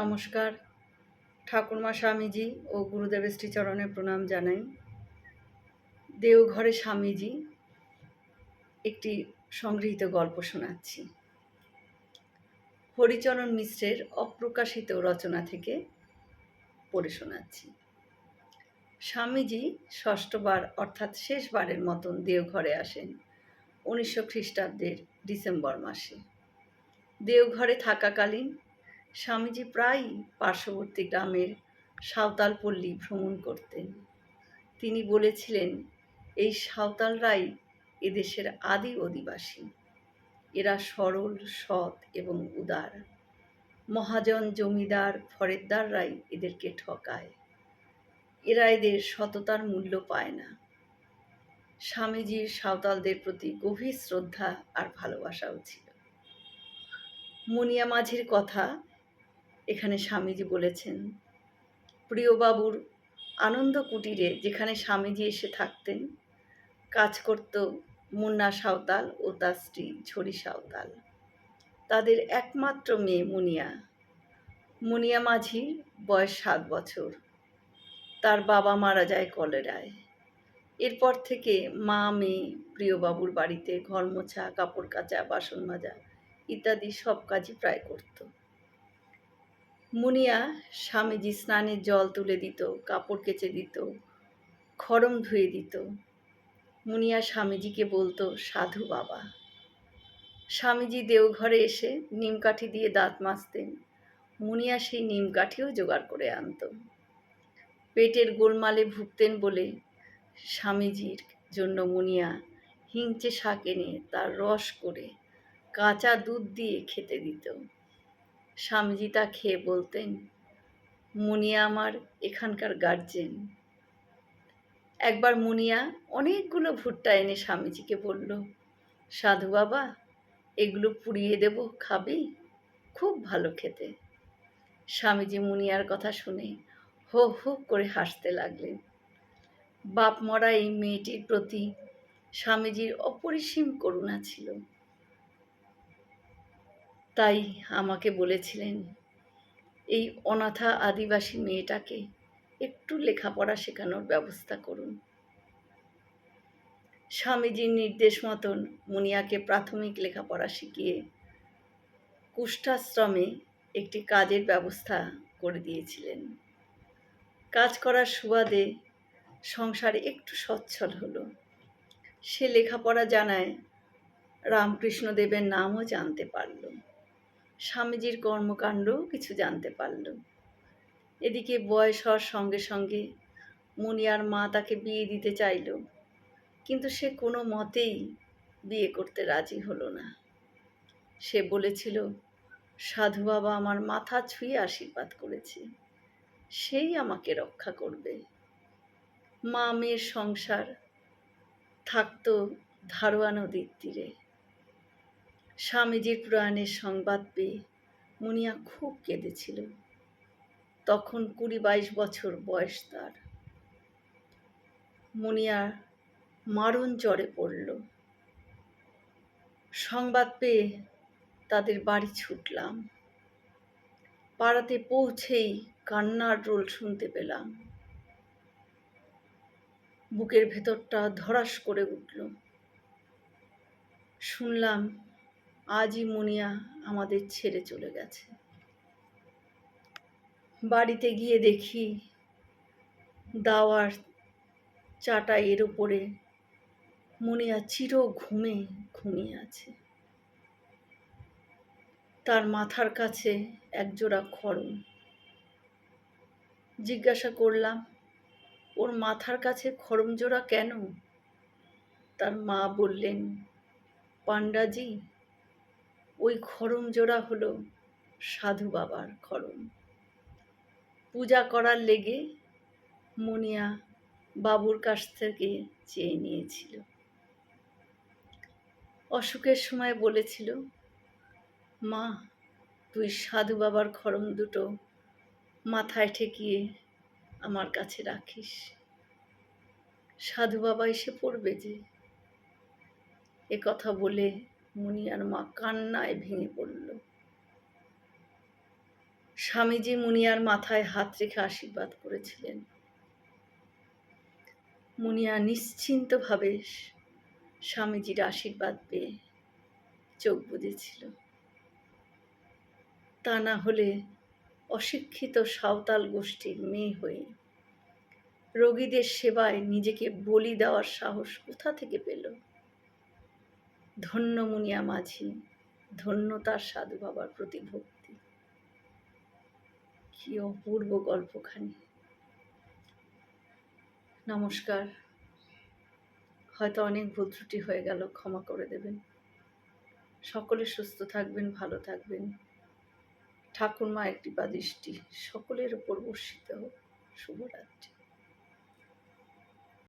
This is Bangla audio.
নমস্কার। ঠাকুরমা স্বামীজি ও গুরুদেবের শ্রীচরণে প্রণাম জানাই। দেওঘরে স্বামীজি একটি সংগৃহীত গল্প শোনাচ্ছি। হরিচরণ মিশ্রের অপ্রকাশিত রচনা থেকে পড়ে শোনাচ্ছি। স্বামীজি ষষ্ঠবার অর্থাৎ শেষবারের মতন দেওঘরে আসেন উনিশশো খ্রিস্টাব্দের ডিসেম্বর মাসে। দেওঘরে থাকাকালীন স্বামীজি প্রায়ই পার্শ্ববর্তী গ্রামের সাঁওতালপল্লী ভ্রমণ করতেন। তিনি বলেছিলেন, এই সাঁওতালরাই এদেশের আদি অধিবাসী। এরা সরল, সৎ এবং উদার। মহাজন, জমিদার, ফরেদ্দাররাই এদেরকে ঠকায়। এরা এদের সততার মূল্য পায় না। স্বামীজির সাঁওতালদের প্রতি গভীর শ্রদ্ধা আর ভালোবাসাও ছিল। মুনিয়া মাঝির কথা এখানে স্বামীজি বলেছেন। প্রিয়বাবুর আনন্দ কুটিরে যেখানে স্বামীজি এসে থাকতেন, কাজ করত মুন্না সাঁওতাল ও তার স্ত্রী ঝরি সাঁওতাল। তাদের একমাত্র মেয়ে মুনিয়া। মুনিয়া মাঝির বয়স সাত বছর। তার বাবা মারা যায় কলেরায়। এরপর থেকে মা, মেয়ে, প্রিয়বাবুর বাড়িতে ঘর মোছা, কাপড় কাচা, বাসন মাজা ইত্যাদি সব কাজই প্রায় করত। মুনিয়া স্বামীজি স্নানের জল তুলে দিত, কাপড় কেচে দিত, খড়ম ধুয়ে দিত। মুনিয়া স্বামীজিকে বলতো, সাধু বাবা। স্বামীজি দেওঘরে এসে নিমকাঠি দিয়ে দাঁত মাজতেন। মুনিয়া সেই নিমকাঠিও জোগাড় করে আনত। পেটের গোলমালে ভুগতেন বলে স্বামীজির জন্য মুনিয়া হিংচে শাক এনে তার রস করে কাঁচা দুধ দিয়ে খেতে দিত। স্বামীজি তা খেয়ে বলতেন, মুনিয়া আমার এখানকার গার্জেন একবার মুনিয়া অনেকগুলো ভুট্টা এনে স্বামীজিকে বলল, সাধু বাবা, এগুলো পুড়িয়ে দেব, খাবি? খুব ভালো খেতে। স্বামীজি মুনিয়ার কথা শুনে হো হো করে হাসতে লাগলেন। বাপ মরা এই মেয়েটির প্রতি স্বামীজির অপরিসীম করুণা ছিল। তাই আমাকে বলেছিলেন, এই অনাথা আদিবাসী মেয়েটাকে একটু লেখাপড়া শেখানোর ব্যবস্থা করুন। স্বামীজির নির্দেশ মতন মুনিয়াকে প্রাথমিক লেখাপড়া শিখিয়ে কুষ্ঠাশ্রমে একটি কাজের ব্যবস্থা করে দিয়েছিলেন। কাজ করার সুবাদে সংসারে একটু সচ্ছল হলো। সে লেখাপড়া জানায় রামকৃষ্ণদেবের নামও জানতে পারল। স্বামীজির কর্মকাণ্ডও কিছু জানতে পারল এদিকে বয়স হওয়ার সঙ্গে সঙ্গে মুনিয়ার মা তাকে বিয়ে দিতে চাইল, কিন্তু সে কোনো মতেই বিয়ে করতে রাজি হলো না। সে বলেছিল, সাধু বাবা আমার মাথা ছুঁয়ে আশীর্বাদ করেছে, সেই আমাকে রক্ষা করবে। মা মেয়ের সংসার থাকতো ধারোয়া নদীর তীরে। স্বামীজির প্রয়াণের সংবাদ পেয়ে মুনিয়া খুব কেঁদেছিল। তখন কুড়ি বাইশ বছর বয়স তার। মুনিয়ার মারণ জ্বরে পড়ল। সংবাদ পেয়ে তাদের বাড়ি ছুটলাম। পাড়াতে পৌঁছেই কান্নার রোল শুনতে পেলাম। বুকের ভেতরটা ধরাস করে উঠল। শুনলাম আজই মুনিয়া আমাদের ছেড়ে চলে গেছে। বাড়িতে গিয়ে দেখি দাওয়ার চাটাইয়ের ওপরে মুনিয়া চির ঘুমে ঘুমিয়ে আছে। তার মাথার কাছে একজোড়া খড়ম জিজ্ঞাসা করলাম, ওর মাথার কাছে খড়ম জোড়া কেন? তার মা বললেন পাণ্ডাজি ওই খড়ম জোড়া হলো সাধু বাবার খড়ম পূজা করার লেগে মনিয়া বাবুর কাছ থেকে চেয়ে নিয়েছিল। অসুখের সময় বলেছিল, মা, তুই সাধু বাবার খড়ম দুটো মাথায় ঠেকিয়ে আমার কাছে রাখিস। সাধু বাবা এসে পড়বে যে। এ কথা বলে মুনিয়ার মা কান্নায় ভেঙে পড়ল। স্বামীজি মুনিয়ার মাথায় হাত রেখে আশীর্বাদ করেছিলেন। মুনিয়া নিশ্চিন্তভাবে স্বামীজির আশীর্বাদ পেয়ে চোখ বুজেছিল। তা না হলে অশিক্ষিত সাঁওতাল গোষ্ঠীর মেয়ে হয়ে রোগীদের সেবায় নিজেকে বলি দেওয়ার সাহস কোথা থেকে পেল? ধন্য মুনিয়া মাঝি ধন্য তার সাধু বাবার প্রতি ভক্তি। কি অপূর্ব গল্পখানি। নমস্কার। হয়তো অনেক ভুল ত্রুটি হয়ে গেল, ক্ষমা করে দেবেন। সকলে সুস্থ থাকবেন, ভালো থাকবেন। ঠাকুর মায়ের কৃপা দৃষ্টি সকলের উপর বর্ষিত হোক। শুভরাত্রি।